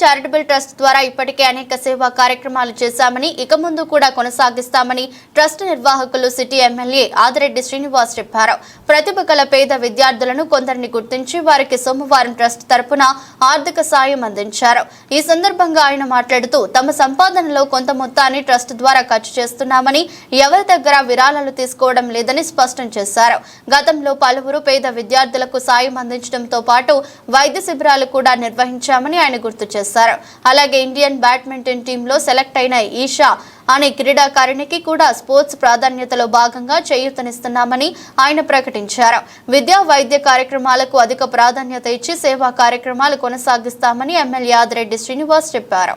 Charitable trust ద్వారా ఇప్పటికే అనేక సేవా కార్యక్రమాలు చేశామని ఇక ముందు కూడా కొనసాగిస్తామని ట్రస్ట్ నిర్వాహకులు సిటీ ఎమ్మెల్యే ఆదిరెడ్డి శ్రీనివాస్ చెప్పారు. ప్రతిభ గల పేద విద్యార్థులను కొందరిని గుర్తించి వారికి సోమవారం ట్రస్ట్ తరపున ఆర్థిక సాయం అందించారు. ఈ సందర్భంగా ఆయన మాట్లాడుతూ తమ సంపాదనలో కొంత మొత్తాన్ని ట్రస్ట్ ద్వారా ఖర్చు చేస్తున్నామని ఎవరి దగ్గర విరాళాలు తీసుకోవడం లేదని స్పష్టం చేశారు. గతంలో పలువురు పేద విద్యార్థులకు సాయం అందించడంతో పాటు వైద్య శిబిరాలు కూడా నిర్వహించామని ఆయన గుర్తు చేశారు అలాగే ఇండియన్ బ్యాడ్మింటన్ టీంలో సెలెక్ట్ అయిన ఈషా అనే క్రీడాకారిణికి కూడా స్పోర్ట్స్ ప్రాధాన్యతలో భాగంగా చేయూతనిస్తున్నామని ఆయన ప్రకటించారు. విద్యా వైద్య కార్యక్రమాలకు అధిక ప్రాధాన్యత ఇచ్చి సేవా కార్యక్రమాలు కొనసాగిస్తామని ఎమ్మెల్యే ఆదిరెడ్డి శ్రీనివాస్ చెప్పారు.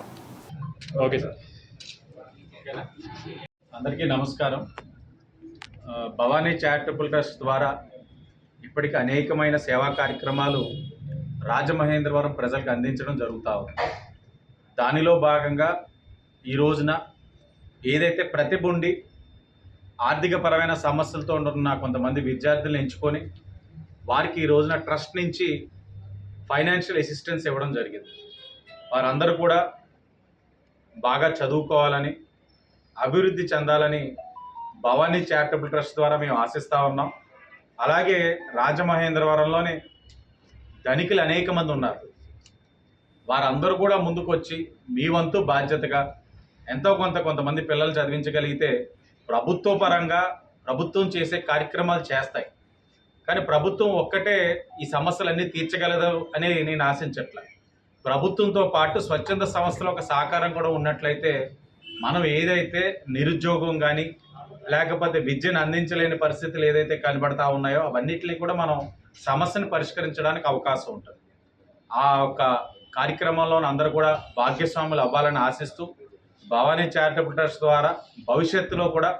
అందరికీ నమస్కారం. భవానీ చారిటబుల్ ట్రస్ట్ ద్వారా ఇప్పటికీ అనేకమైన సేవా కార్యక్రమాలు రాజమహేంద్రవరం ప్రజలకు అందించడం జరుగుతూ ఉంది. దానిలో భాగంగా ఈ రోజున ఏదైతే ప్రతిబుండి ఆర్థికపరమైన సమస్యలతో ఉన్న కొంతమంది విద్యార్థులను ఎంచుకొని వారికి ఈ రోజున ట్రస్ట్ నుంచి ఫైనాన్షియల్ అసిస్టెన్స్ ఇవ్వడం జరిగింది. వారందరూ కూడా బాగా చదువుకోవాలని అభివృద్ధి చెందాలని భవానీ చారిటబుల్ ట్రస్ట్ ద్వారా మేము ఆశిస్తూ ఉన్నాం. అలాగే రాజమహేంద్రవరంలోని ధనికులు అనేక మంది ఉన్నారు. వారందరూ కూడా ముందుకొచ్చి మీ వంతు బాధ్యతగా ఎంతో కొంత కొంతమంది పిల్లలు చదివించగలిగితే ప్రభుత్వ పరంగా ప్రభుత్వం చేసే కార్యక్రమాలు చేస్తాయి. కానీ ప్రభుత్వం ఒక్కటే ఈ సమస్యలన్నీ తీర్చగలదు అని నేను ఆశించట్లే. ప్రభుత్వంతో పాటు స్వచ్ఛంద సంస్థల ఒక సహకారం కూడా ఉన్నట్లయితే మనం ఏదైతే నిరుద్యోగం కానీ లేకపోతే విద్యను అందించలేని పరిస్థితులు ఏదైతే కనబడతా ఉన్నాయో అవన్నిటిని కూడా మనం సమస్యను పరిష్కరించడానికి అవకాశం ఉంటుంది. ఆ యొక్క కార్యక్రమంలో అందరూ కూడా భాగ్యస్వాములు అవ్వాలని ఆశిస్తూ భవానీ చారిటబుల్ ట్రస్ట్ ద్వారా భవిష్యత్తులో కూడా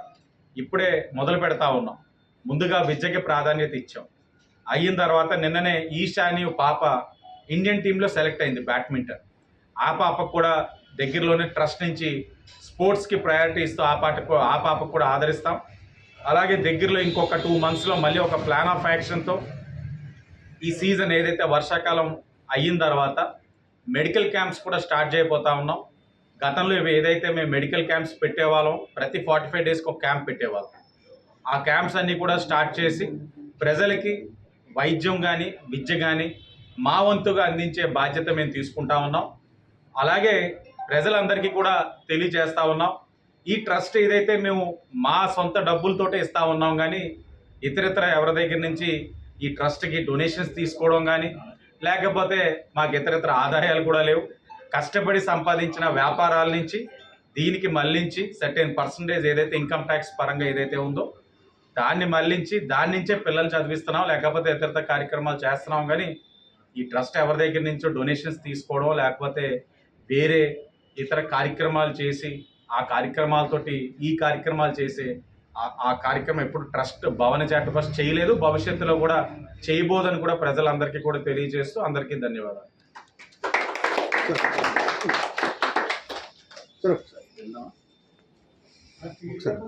ఇప్పుడే మొదలు పెడతా ఉన్నాం. ముందుగా విద్యకి ప్రాధాన్యత ఇచ్చాం. అయిన తర్వాత నిన్ననే ఈశాని పాప ఇండియన్ టీంలో సెలెక్ట్ అయింది బ్యాడ్మింటన్. ఆ పాపకు కూడా దగ్గరలోనే ట్రస్ట్ నుంచి స్పోర్ట్స్కి ప్రయారిటీ ఇస్తూ ఆ పాటకు ఆ పాపకు కూడా ఆదరిస్తాం. అలాగే దగ్గరలో ఇంకొక టూ మంత్స్లో మళ్ళీ ఒక ప్లాన్ ఆఫ్ యాక్షన్తో ఈ సీజన్ ఏదైతే వర్షాకాలం అయిన తర్వాత మెడికల్ క్యాంప్స్ కూడా స్టార్ట్ చేయబోతా ఉన్నాం. గతంలో ఏదైతే మేము మెడికల్ క్యాంప్స్ పెట్టేవాళ్ళం ప్రతి ఫార్టీ ఫైవ్ డేస్కి ఒక క్యాంప్ పెట్టేవాళ్ళం. ఆ క్యాంప్స్ అన్నీ కూడా స్టార్ట్ చేసి ప్రజలకి వైద్యం కానీ విద్య కానీ మా వంతుగా అందించే బాధ్యత మేము తీసుకుంటా ఉన్నాం. అలాగే ప్రజలందరికీ కూడా తెలియజేస్తా ఉన్నాం. ఈ ట్రస్ట్ ఏదైతే మేము మా సొంత డబ్బులతోటే ఇస్తా ఉన్నాం కానీ ఇతరితర ఎవరి దగ్గర నుంచి ఈ ట్రస్ట్కి డొనేషన్స్ తీసుకోవడం కానీ లేకపోతే మాకు ఇతరితర ఆదాయాలు కూడా లేవు. కష్టపడి సంపాదించిన వ్యాపారాల నుంచి దీనికి మళ్ళించి సర్టెన్ పర్సంటేజ్ ఏదైతే ఇన్కమ్ ట్యాక్స్ పరంగా ఏదైతే ఉందో దాన్ని మళ్ళించి దాని నుంచే పిల్లలు చదివిస్తున్నాం లేకపోతే ఇతరితర కార్యక్రమాలు చేస్తున్నాం కానీ ఈ ట్రస్ట్ ఎవరి దగ్గర నుంచో డొనేషన్స్ తీసుకోవడం లేకపోతే వేరే ఇతర కార్యక్రమాలు చేసి ఆ కార్యక్రమాలతోటి ఈ కార్యక్రమాలు చేసే ఆ- కార్యక్రమం ఎప్పుడు ట్రస్ట్ భవన చాట ట్రస్ట్ చేయలేదు భవిష్యత్తులో కూడా చేయబోదని కూడా ప్రజలందరికీ కూడా తెలియజేస్తూ అందరికీ ధన్యవాదాలు ఒకసారి